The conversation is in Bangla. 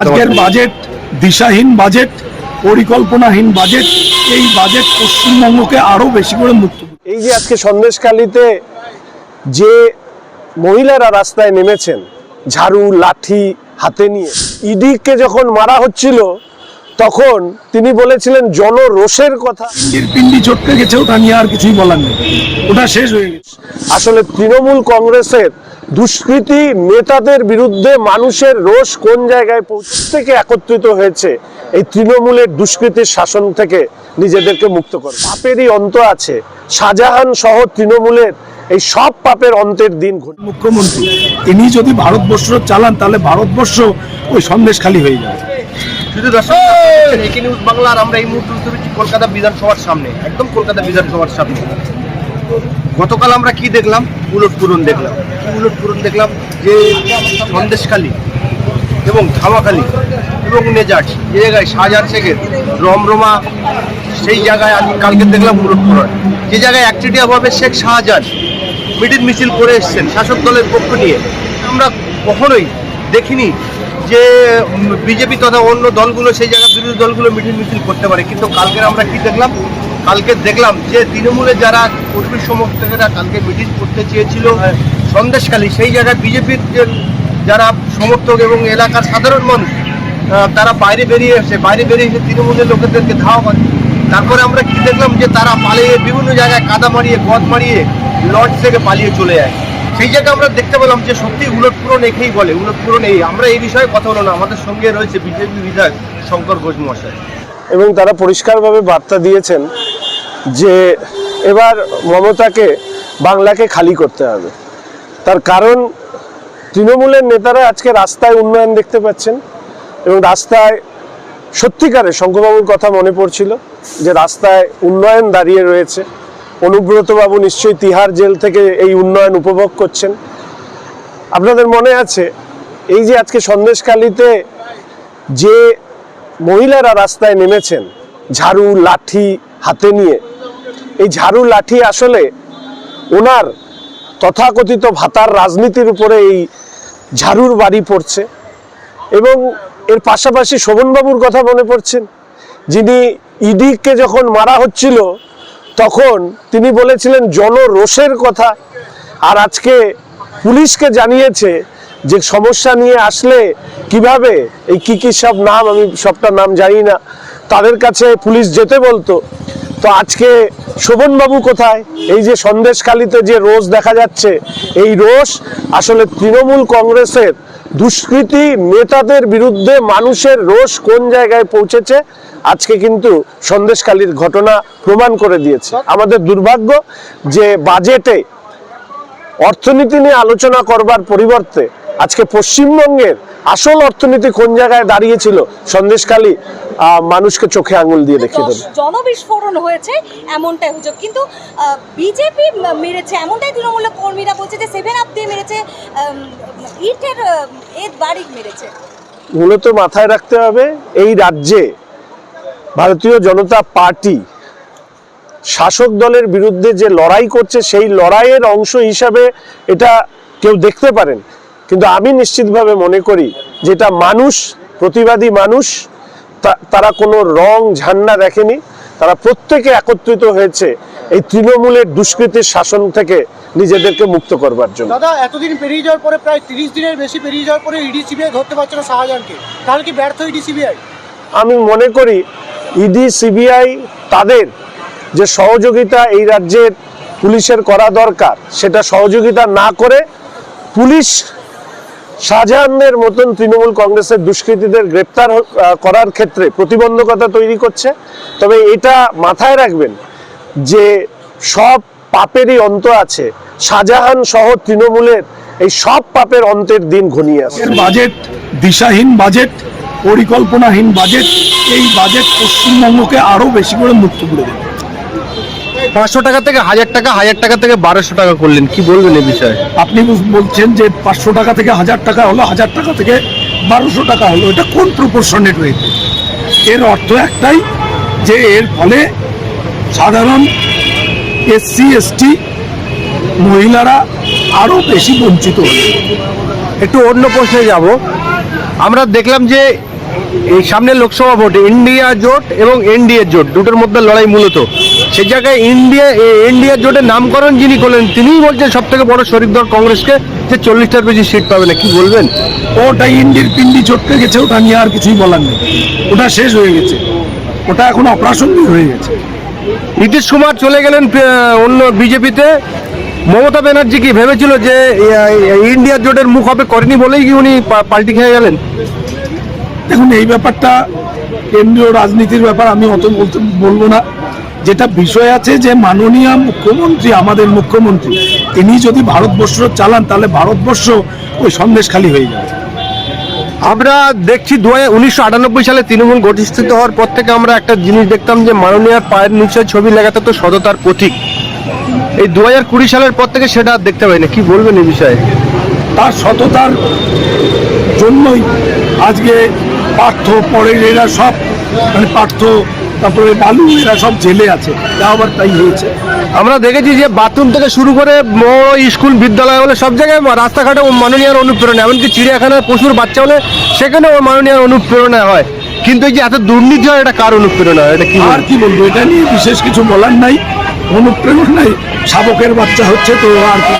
আজকের বাজেট দিশাহীন বাজেট পরিকল্পনাহীন বাজেট এই বাজেট পশ্চিমবঙ্গকে আরও বেশি করে মুক্ত এই যে আজকে সন্দেশকালীতে যে মহিলারা রাস্তায় নেমেছেন ঝাড়ু লাঠি হাতে নিয়ে ইডিকে যখন মারা হচ্ছিল তখন তিনি বলেছিলেন জনরোষের কথা। পিন্ডি চটকে গেছে ওটা নিয়ে আর কিছুই বলার নেই। ওটা শেষ হয়ে গেছে। আসলে তৃণমূল কংগ্রেসের দুষ্কৃতী নেতাদের বিরুদ্ধে মানুষের রোষ কোন জায়গায় পৌঁছে থেকে একত্রিত হয়েছে এই তৃণমূলের দুষ্কৃতির শাসন থেকে নিজেদেরকে মুক্ত করে। পাপেরই অন্ত আছে। শাহজাহান সহ তৃণমূলের এই সব পাপের অন্তের দিন ঘটে। মুখ্যমন্ত্রী ইনি যদি ভারতবর্ষ চালান তাহলে ভারতবর্ষ ওই সন্দেশ খালি হয়ে যাবে। শুধু দর্শক নিউজ বাংলার আমরা এই মুহূর্তে কলকাতা বিধানসভার সামনে একদম কলকাতা বিধানসভার সামনে। গতকাল আমরা কি দেখলাম? উলট পূরণ দেখলাম। উলট পূরণ দেখলাম? যে সন্দেশখালী এবং ধামাখালী এবং নেজাট যে জায়গায় শাহজাহান শেখের রমরমা, সেই জায়গায় আজ কালকে দেখলাম উলট পূরণ যে জায়গায় একচেটিয়াভাবে শেখ শাহজাহান মিডিল মিছিল করে এসছেন শাসক দলের পক্ষ নিয়ে। আমরা কখনোই দেখিনি যে বিজেপি তথা অন্য দলগুলো সেই জায়গায় বিরোধী দলগুলো মিটিং মিছিল করতে পারে। কিন্তু কালকে আমরা কি দেখলাম? কালকে দেখলাম যে তৃণমূলের যারা কর্মী সমর্থকেরা কালকে মিটিং করতে চেয়েছিল, সন্দেশখালী, সেই জায়গায় বিজেপির যারা সমর্থক এবং এলাকার সাধারণ মানুষ তারা বাইরে বেরিয়ে এসে, বাইরে বেরিয়ে এসে তৃণমূলের লোকেদেরকে ধাওয়া করে। তারপরে আমরা কি দেখলাম যে তারা পালিয়ে বিভিন্ন জায়গায় কাদা মারিয়ে, গদ মারিয়ে লঞ্চ থেকে পালিয়ে চলে যায়। সেই জায়গায় আমরা দেখতে পেলাম যে সত্যি উলটপূরণ একেই বলে উলটপূরণ এই। আমরা এই বিষয়ে কথা বলো না, আমাদের সঙ্গে রয়েছে বিজেপি বিধায়ক শঙ্কর ঘোষ মহাশয়। এবং তারা পরিষ্কারভাবে বার্তা দিয়েছেন যে এবার মমতাকে বাংলাকে খালি করতে হবে। তার কারণ তৃণমূলের নেতারা আজকে রাস্তায় উন্নয়ন দেখতে পাচ্ছেন এবং রাস্তায় সত্যিকারে শঙ্করবাবুর কথা মনে পড়ছিল যে রাস্তায় উন্নয়ন দাঁড়িয়ে রয়েছে। অনুব্রতবাবু নিশ্চয়ই তিহার জেল থেকে এই উন্নয়ন উপভোগ করছেন। আপনাদের মনে আছে, এই যে আজকে সন্দেশকালীতে যে মহিলারা রাস্তায় নেমেছেন, ঝাড়ু, লাঠি হাতে নিয়ে এই ঝাড়ু লাঠি আসলে ওনার তথাকথিত ভাতার রাজনীতির উপরে এই ঝাড়ুর বাড়ি পড়ছে এবং এর পাশাপাশি শোভনবাবুর কথা মনে পড়ছেন যিনি ইডিকে যখন মারা হচ্ছিল, তখন তিনি বলেছিলেন জনরোষের কথা। আর আজকে পুলিশকে জানিয়েছে যে, সমস্যা নিয়ে আসলে কীভাবে? এই কি কি সব নাম, আমি সবটা নাম জানি না। তাদের কাছে পুলিশ যেতে বলতো। তো আজকে শোভনবাবু কোথায়? এই যে সন্দেশখালিতে যে রোষ দেখা যাচ্ছে, এই রোষ আসলে তৃণমূল কংগ্রেসের দুষ্কৃতী নেতাদের বিরুদ্ধে মানুষের রোষ কোন জায়গায় পৌঁছেছে, আজকে কিন্তু সন্দেশখালির ঘটনা প্রমাণ করে দিয়েছে। আমাদের দুর্ভাগ্য যে বাজেটে অর্থনীতি নিয়ে আলোচনা করবার পরিবর্তে আজকে পশ্চিমবঙ্গের আসল অর্থনীতি কোন জায়গায় দাঁড়িয়েছিল? সন্দেশখালী মানুষকে চোখে আঙুল দিয়ে দেখিয়ে দেবে। জনবিস্ফোরণ হয়েছে এমনটাই অভিযোগ। কিন্তু বিজেপি মেরেছে এমনটাই তৃণমূলের কর্মীরা বলছে যে সেভেন আপ দিয়ে মেরেছে ইটের এর বাড়ি মেরেছে। মূলত মাথায় রাখতে হবে এই রাজ্যে ভারতীয় জনতা পার্টি শাসক দলের বিরুদ্ধে যে লড়াই করছে সেই লড়াইয়ের অংশ হিসাবে এটা কেউ দেখতে পারেন। কিন্তু আমি নিশ্চিতভাবে মনে করি যেটা মানুষ প্রতিবাদী মানুষ তারা কোনো রং ঝান্না দেখেনি তারা প্রত্যেকে একত্রিত হয়েছে এই তৃণমূলের দুষ্কৃতির শাসন থেকে নিজেদেরকে মুক্ত করবার জন্য। দাদা এতদিন পেরিয়ে যাওয়ার পরে প্রায় তিরিশ দিনের বেশি পেরিয়ে যাওয়ার পরে ইডি সিবিআই ধরতে পারছে না শাহজাহানকে। তাহলে কি ব্যর্থ ইডি সিবিআই? আমি মনে করি ইডি সিবিআই তাদের যে সহযোগিতা এই রাজ্যের পুলিশের করা দরকার সেটা সহযোগিতা না করে পুলিশ শাহজাহানের মতন তৃণমূল কংগ্রেসের দুষ্কৃতীদের গ্রেপ্তার করার ক্ষেত্রে প্রতিবন্ধকতা তৈরি করছে। তবে এটা মাথায় রাখবেন যে সব পাপেরই অন্ত আছে। শাহজাহান সহ তৃণমূলের এই সব পাপের অন্তের দিন ঘনিয়ে আজকের বাজেট, দিশাহীন বাজেট, পরিকল্পনাহীন বাজেট, এই বাজেট পশ্চিমবঙ্গকে আরও বেশি করে মুক্ত করে দেবে। পাঁচশো টাকা থেকে হাজার টাকা হাজার টাকা থেকে বারোশো টাকা করলেন। কি বলবেন এই বিষয়ে? আপনি বলছেন যে পাঁচশো টাকা থেকে হাজার টাকা হলো হাজার টাকা থেকে বারোশো টাকা হলো। এটা কোন প্রপোর্শনেট ওয়েতে এর অর্থ একটাই যে এর ফলে সাধারণ এসসি এসটি মহিলারা আরও বেশি বঞ্চিত হবে একটু অন্য প্রশ্নে যাব। আমরা দেখলাম যে এই সামনে লোকসভা ভোটে ইন্ডিয়া জোট এবং এনডিএ জোট দুটোর মধ্যে লড়াই মূলত। সেই জায়গায় ইন্ডিয়া ইন্ডিয়া জোটের নামকরণ যিনি করলেন তিনিই বলছেন সব থেকে বড় শরিক দল কংগ্রেসকে যে চল্লিশটার বেশি সিট পাবে না। কি বলবেন? ওটা ইন্ডির পিন্ডি চটকে গেছে ওটা নিয়ে আর কিছুই বলার নেই। ওটা শেষ হয়ে গেছে। ওটা এখন অপ্রাসঙ্গিক হয়ে গেছে। নীতিশ কুমার চলে গেলেন অন্য বিজেপিতে। মমতা ব্যানার্জি কি ভেবেছিল যে ইন্ডিয়া জোটের মুখ হবে করেনি বলেই কি উনি পাল্টি খেয়ে গেলেন? দেখুন এই ব্যাপারটা কেন্দ্রীয় রাজনীতির ব্যাপার আমি অত বলতে বলব না। যেটা বিষয় আছে যে মাননীয় মুখ্যমন্ত্রী আমাদের মুখ্যমন্ত্রী তিনি যদি ভারতবর্ষ চালান তাহলে ভারতবর্ষ ওই সন্দেশ খালি হয়ে যাবে। আমরা দেখছি দু উনিশশো আটানব্বই সালে তৃণমূল গঠিত হওয়ার পর থেকে আমরা একটা জিনিস দেখতাম যে মাননীয় পায়ের নিচে ছবি লাগাতে তো সততার প্রতীক। এই দু হাজার কুড়ি সালের পর থেকে সেটা আর দেখতে পাই না কি বলবেন এই বিষয়ে? তার সততার জন্যই আজকে পার্থ পরের এরা সব মানে পার্থ তারপরে বালু এরা সব জেলে আছে। তা আবার তাই হয়েছে। আমরা দেখেছি যে বাথরুম থেকে শুরু করে স্কুল বিদ্যালয় হলে সব জায়গায় রাস্তাঘাটে ও মাননীয় অনুপ্রেরণা এমনকি চিড়িয়াখানায় পশুর বাচ্চা হলে সেখানেও মাননীয় অনুপ্রেরণা হয়। কিন্তু এই যে এত দুর্নীতি হয় এটা কার অনুপ্রেরণা হয়? এটা কি আর? কি বলব? এটা নিয়ে বিশেষ কিছু বলার নাই অনুপ্রেরণায় শাবকের বাচ্চা হচ্ছে তো আর কি।